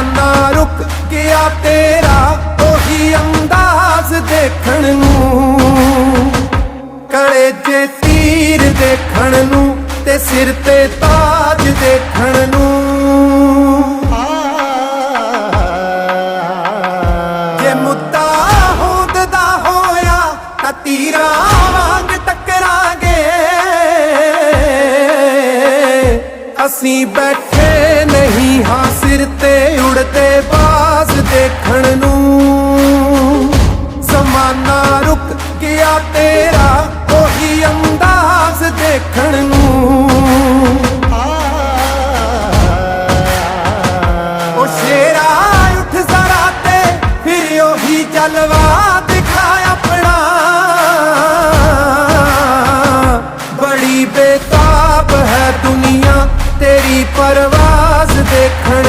ਜ਼ਮਾਨਾ ਰੁਕ ਗਿਆ ਤੇਰਾ, ਉਹੀ ਅੰਦਾਜ਼ ਦੇਖਣ ਨੂੰ। ਕਲੇ ਜੇ ਤੀਰ ਦੇਖਣ ਨੂੰ ਤੇ ਸਿਰ ਤੇ ਤਾਜ ਦੇਖਣ ਨੂੰ। ਜੇ ਮੁੱਦਾ ਹੋਂਦ ਹੋਇਆ ਤਾਂ ਤੀਰਾਂ ਅਸੀਂ ਬੈਠੇ ਨਹੀਂ ਹਾਂ ਸਿਰ ਤੇ ਉੜਦੇ ਬਾਜ਼ ਦੇਖਣ ਨੂੰ। ਜ਼ਮਾਨਾ ਰੁਕ ਗਿਆ ਤੇਰਾ, ਉਹੀ ਅੰਦਾਜ਼ ਦੇਖਣ ਨੂੰ। ਉਹ ਸ਼ੇਰਾ ਉੱਠ ਜ਼ਰਾ ਤੇ, ਫਿਰ ਉਹੀ ਜਲਵਾ ਦਿਖਾ ਆਪਣਾ। ਬੜੀ ਬੇਤਾਬ ਹੈ ਦੁਨੀਆ ਪਰਵਾਜ਼ ਦੇਖਣ